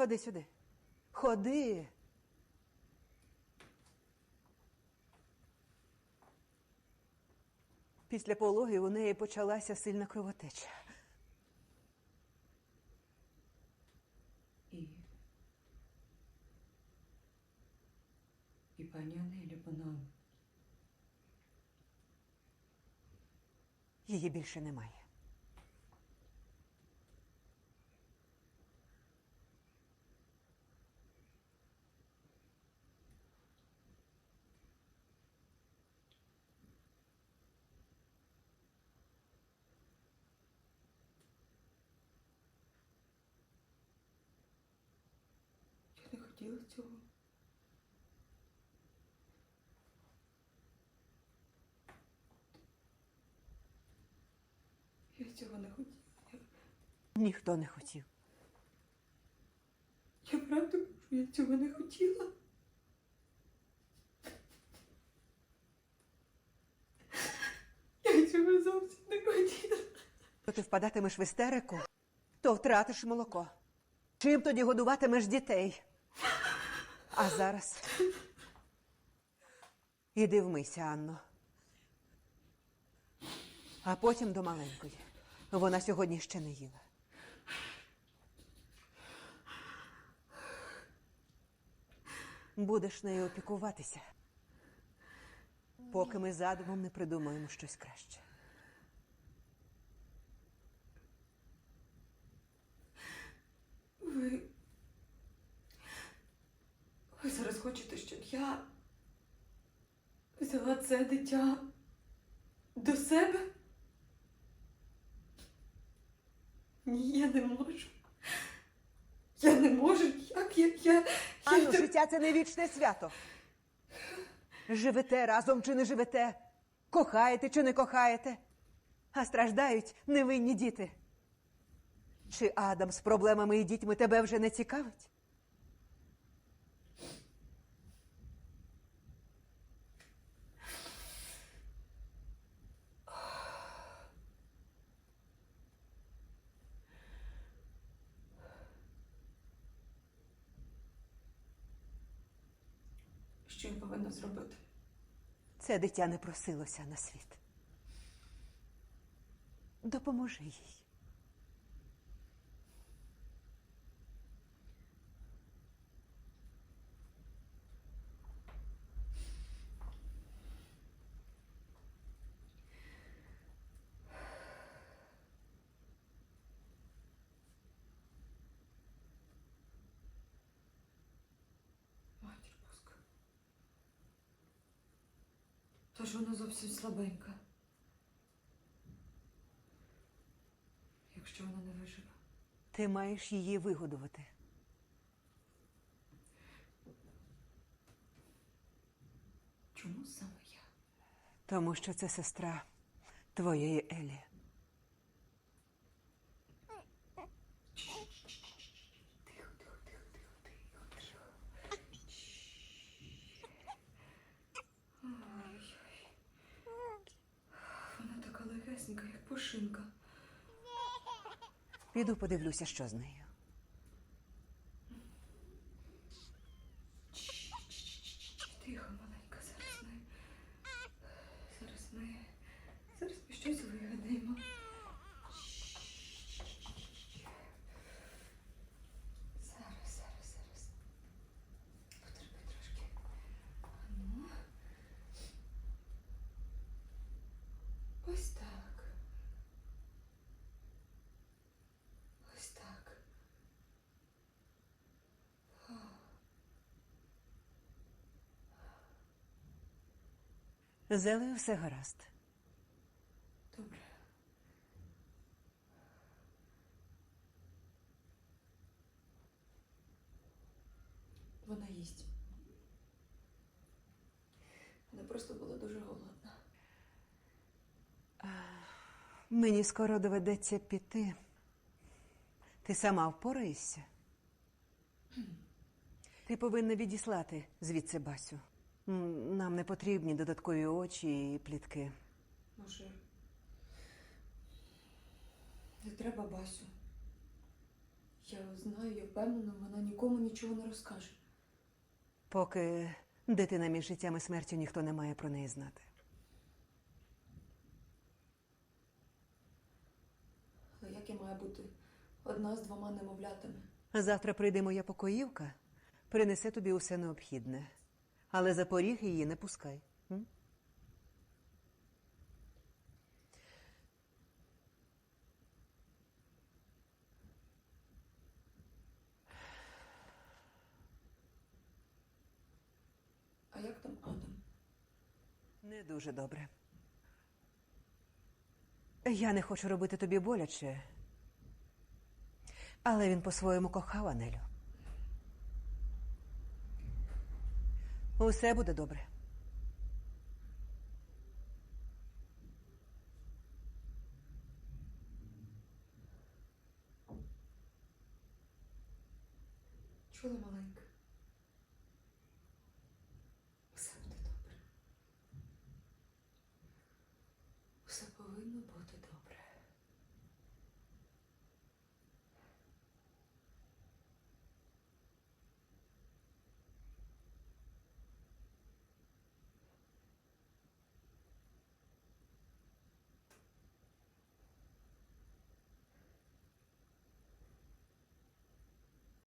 Ходи сюди. Ходи. Після пологів у неї почалася сильна кровотеча. І. І пані Анелі, вона. Її більше немає. Я цього. Я цього не хотіла. Я, Ніхто не хотів. я правда кажу, я цього не хотіла. Я цього зовсім не хотіла. То ти впадатимеш в істерику, то втратиш молоко. Чим тоді годуватимеш дітей? А зараз іди вмийся, Анно. А потім до маленької. Вона сьогодні ще не їла. Будеш нею опікуватися, поки ми задумом не придумаємо щось краще. Ви. Ви зараз хочете, щоб я взяла це дитя до себе? Ні, я не можу. Я не можу. Як я. я, я Анно, життя це не вічне свято. Живете разом чи не живете, кохаєте чи не кохаєте, а страждають невинні діти. Чи Адам з проблемами і дітьми тебе вже не цікавить? Що я повинна зробити? Це дитя не просилося на світ. Допоможи їй. Тож вона зовсім слабенька. Якщо вона не виживе. Ти маєш її вигодувати. Чому саме я? Тому що це сестра твоєї Елі. Як пушинка. Піду подивлюся, що з нею. Тихо, маленька, зараз ми. Зараз ми. Зараз ми щось вигадаємо. Зараз, зараз, зараз. Потерпи трошки. Ну. Ось так. Ось так. З Елею все гаразд. Добре. Вона їсть. Вона просто була дуже голодна. Мені скоро доведеться піти. Ти сама впораєшся? Ти повинна відіслати звідси Басю. Нам не потрібні додаткові очі і плітки. Може. Не треба Басю. Я знаю, я впевнена, вона нікому нічого не розкаже. Поки дитина між життям і смертю ніхто не має про неї знати. Але як я маю бути одна з двома немовлятами? Завтра прийде моя покоївка, принесе тобі усе необхідне. Але за поріг її не пускай. м? А як там Адам? Не дуже добре. Я не хочу робити тобі боляче. Але він по-своєму кохав Анелю. Усе буде добре. Чула маленька? Все буде добре. Все повинно бути добре.